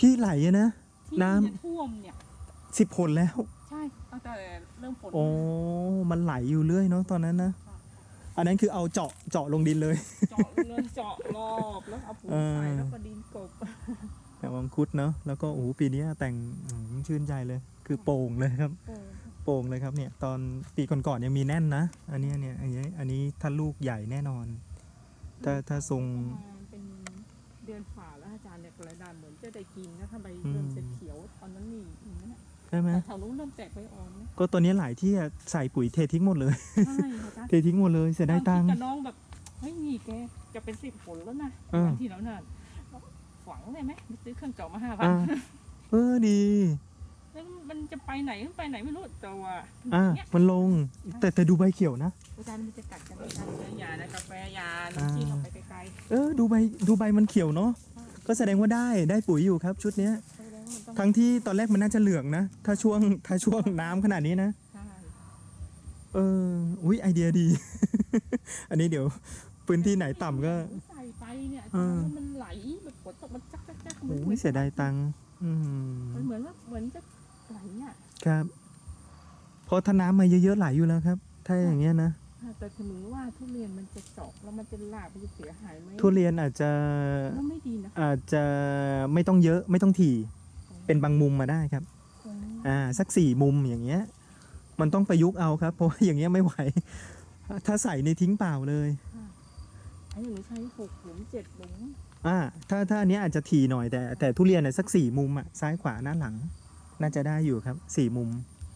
ที่ไหลอะนะ ที่น้ำ จะท่วมเนี่ย สิบผลแล้ว ใช่ตั้งแต่เริ่มฝนโอ้ มันไหลอยู่เรื่อยเนาะตอนนั้นนะ อันนั้นคือเอาเจาะเจาะลงดินเลย เจาะเงินเจาะรอบแล้วเอาปุ๋ยเออใส่แล้วก็ดินกบแต่วังคุดเนาะ แล้วก็โอ้โหปีนี้แต่งอืมชื่นใจเลย คือโป่งเลยครับ โอ้โป่งเลยครับเนี่ย ตอนปีก่อนๆยังมีแน่นนะ อันเนี้ยเนี่ยอันนี้อันนี้ถ้าลูกใหญ่แน่นอน ถ้าถ้าทรง ประมาณเป็นเดือนฝ่าแล้วอาจารย์เนี่ยกระดานเหมือนจะได้กินนะทำไมเริ่มจะเขียวตอนนั้นนี่อย่างนั้นน่ะใช่ไหมแต่แถวนู้นเริ่มแตกใบอ่อนนะก็ตอนนี้หลายที่อะใส่ปุ๋ยเททิ้งหมดเลย ใช่อาจารย์เททิ้งหมดเลยเสียดายตังค์ คิกับน้องแบบเฮ้ยนี่แกจะเป็นสิบผลแล้วนะเออวันที่แล้วน่ะฝังได้ไหมไปซื้อเครื่องเจาะมาห้าพันอ่าเออดี แล้วมันจะไปไหนมันไปไหนไม่รู้แต่ว่าอ่าเนี่ยมันลงแต่แต่ดูใบเขียวนะ อาจารย์มันจะกัดกันอาจารย์เลยยานะกาแฟยาน้ำจิ้มเราไปไกล เออดูใบดูใบมันเขียวเนาะๆใช่ก็แสดงว่าได้ได้ปุ๋ยอยู่ครับ ชุดเนี้ยแสดงว่ามันต้องทั้งที่ตอนแรกมันน่าจะเหลืองนะ ถ้าช่วงถ้าช่วงน้ำขนาดนี้นะใช่เอออุ้ยไอเดียดี อันนี้เดี๋ยวพื้นที่ไหนต่ำก็ใส่ไปเนี่ยเออมันไหลแบบฝนตกมันจักจักจักโอ้ยเสียดายตังค์อืมมันเหมือนว่าเหมือนจะไหลอะครับเพราะถ้าน้ำมาเยอะๆไหลอยู่แล้วครับ ถ้าอย่างเงี้ยนะ แต่ถึงว่าทุเรียนมันจะเจาะแล้วมันจะหลากมันจะเสียหายไหมทุเรียนอาจจะก็ไม่ดีนะอาจจะไม่ต้องเยอะไม่ต้องถี่ เป็นบางมุมมาได้ครับอืมอ่าสักสี่มุมอย่างเงี้ย มันต้องประยุกต์เอาครับ เพราะว่าอย่างเงี้ยไม่ไหว ถ้าใส่ในทิ้งเปล่าเลยอันนี้หนูใช้หกหลุมเจ็ดหลุมอ่าถ้าถ้าอันเนี้ยอาจจะถี่หน่อยแต่แต่ทุเรียนน่ะสักสี่มุมอะซ้ายขวาหน้าหลัง น่าจะได้อยู่ครับสี่มุม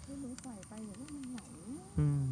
ให้หนูใส่ไปเดี๋ยวว่ามันไหลอืม